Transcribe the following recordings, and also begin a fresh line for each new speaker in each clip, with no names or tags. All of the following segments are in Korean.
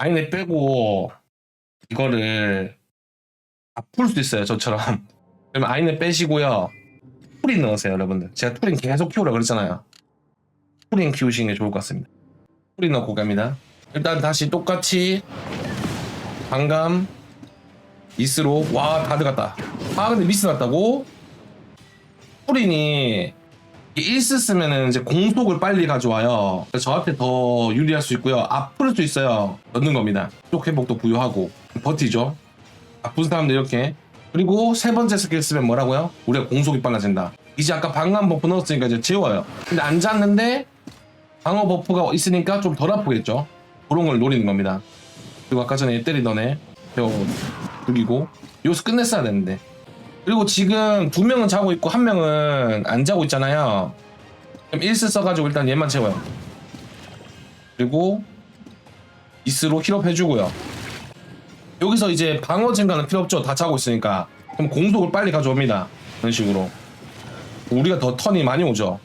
아이네 빼고 이거를 다 풀 수 있어요 저처럼. 그러면 아이네 빼시고요. 투린 넣으세요 여러분들. 제가 투린 계속 키우라 그랬잖아요. 투린 키우시는 게 좋을 것 같습니다. 투린 넣고 갑니다. 일단 다시 똑같이 방감 미스로. 와 다 들어갔다. 아 근데 미스 났다고? 투린이 1스 쓰면은 이제 공속을 빨리 가져와요. 저한테 더 유리할 수 있고요. 아플 수 있어요. 넣는 겁니다. 쪽 회복도 부여하고 버티죠. 아픈 사람들 이렇게. 그리고 세 번째 스킬 쓰면 뭐라고요? 우리가 공속이 빨라진다. 이제 아까 방한 버프 넣었으니까 이제 재워요. 근데 안 잤는데 방어 버프가 있으니까 좀 덜 아프겠죠. 그런 걸 노리는 겁니다. 그리고 아까 전에 때리던 애 배워 죽이고 여기서 끝냈어야 되는데 그리고 지금 두 명은 자고 있고 한 명은 안 자고 있잖아요. 그럼 1스 써가지고 일단 얘만 채워요. 그리고 이스로 힐업 해주고요. 여기서 이제 방어 증가는 필요 없죠. 다 자고 있으니까. 그럼 공속을 빨리 가져옵니다. 이런 식으로. 우리가 더 턴이 많이 오죠.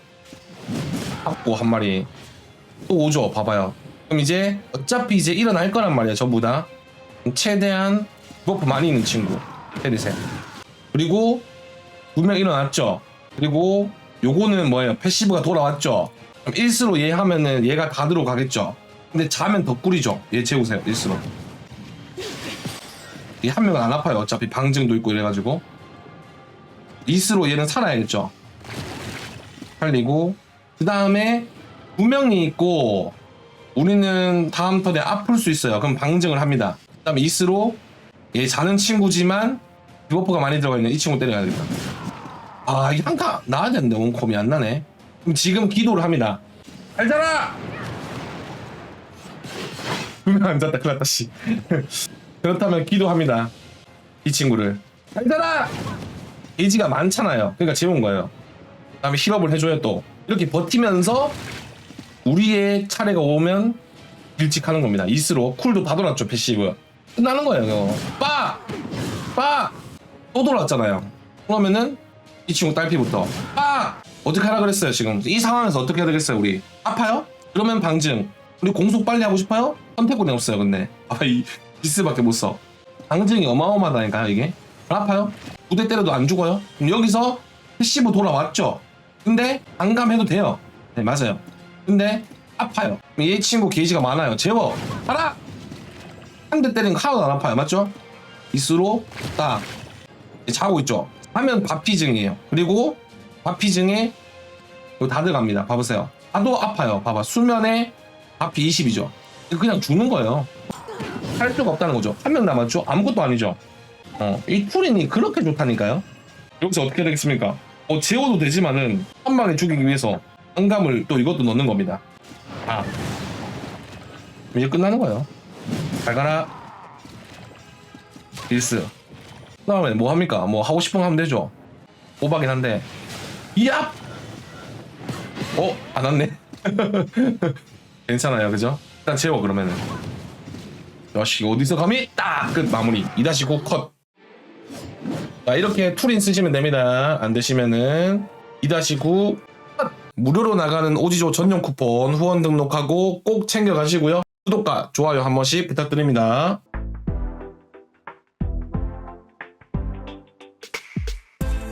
하고 한 마리. 또 오죠. 봐봐요. 그럼 이제 어차피 이제 일어날 거란 말이에요. 전부 다. 최대한 버프 많이 있는 친구 때리세요. 그리고 두명 일어났죠. 그리고 요거는 뭐예요? 패시브가 돌아왔죠. 그럼 1스로 얘 하면은 얘가 다 들어가겠죠. 근데 자면 더 꿀이죠. 얘 재우세요. 1스로. 이한 명은 안 아파요. 어차피 방증도 있고 이래가지고. 2스로 얘는 살아야겠죠. 살리고 그 다음에 두 명이 있고 우리는 다음 턴에 아플 수 있어요. 그럼 방증을 합니다. 그 다음에 2스로 얘 자는 친구지만 디버프가 많이 들어가 있는 이 친구 때려야 되겠다. 아, 이 한타 나야 되는데 원콤이 안 나네. 그럼 지금 기도를 합니다. 잘 자라! 분명 안 잤다, 큰일 났다, 씨. 그렇다면 기도합니다. 이 친구를. 잘 자라! 게이지가 많잖아요. 그러니까 재운 거예요. 그 다음에 힐업을 해줘요, 또. 이렇게 버티면서 우리의 차례가 오면 일찍하는 겁니다. 이스로 쿨도 다 돌았죠, 패시브. 끝나는 거예요. 빠! 빠! 또 돌아왔잖아요. 그러면은 이 친구 딸피부터 아 어떻게 하라 그랬어요 지금? 이 상황에서 어떻게 해야 되겠어요 우리? 아파요? 그러면 방증. 우리 공속 빨리 하고 싶어요? 선택권이 없어요 근데. 아이 비스밖에 못 써. 방증이 어마어마하다니까요 이게. 아파요? 부대 때려도 안 죽어요? 그럼 여기서 패시브 돌아왔죠? 근데 안감해도 돼요. 네 맞아요. 근데 아파요. 얘 친구 게이지가 많아요. 재워. 가라! 한대 때리는 거 하나도 안 아파요. 맞죠? 이스로 딱 자고 있죠. 하면 바피증이에요. 그리고 바피증에 다 들어갑니다. 봐보세요. 다도 아파요. 봐봐. 수면에 바피 20이죠. 그냥 죽는 거예요. 할 수가 없다는 거죠. 한 명 남았죠? 아무것도 아니죠. 어, 이 투린이 그렇게 좋다니까요. 여기서 어떻게 되겠습니까? 어, 재워도 되지만은 한 방에 죽이기 위해서 한감을 또 이것도 넣는 겁니다. 아. 이제 끝나는 거예요. 잘 가라. 일스. 그 다음에 뭐 합니까? 뭐 하고 싶은 거 하면 되죠. 오바긴 한데. 이야! 어? 안 왔네. 괜찮아요, 그죠? 일단 재워 그러면은. 야씨 어디서 감히 딱 끝 마무리. 2-9 컷. 자 이렇게 툴인 쓰시면 됩니다. 안 되시면은 2-9 컷. 무료로 나가는 오지조 전용 쿠폰 후원 등록하고 꼭 챙겨 가시고요. 구독과 좋아요 한 번씩 부탁드립니다.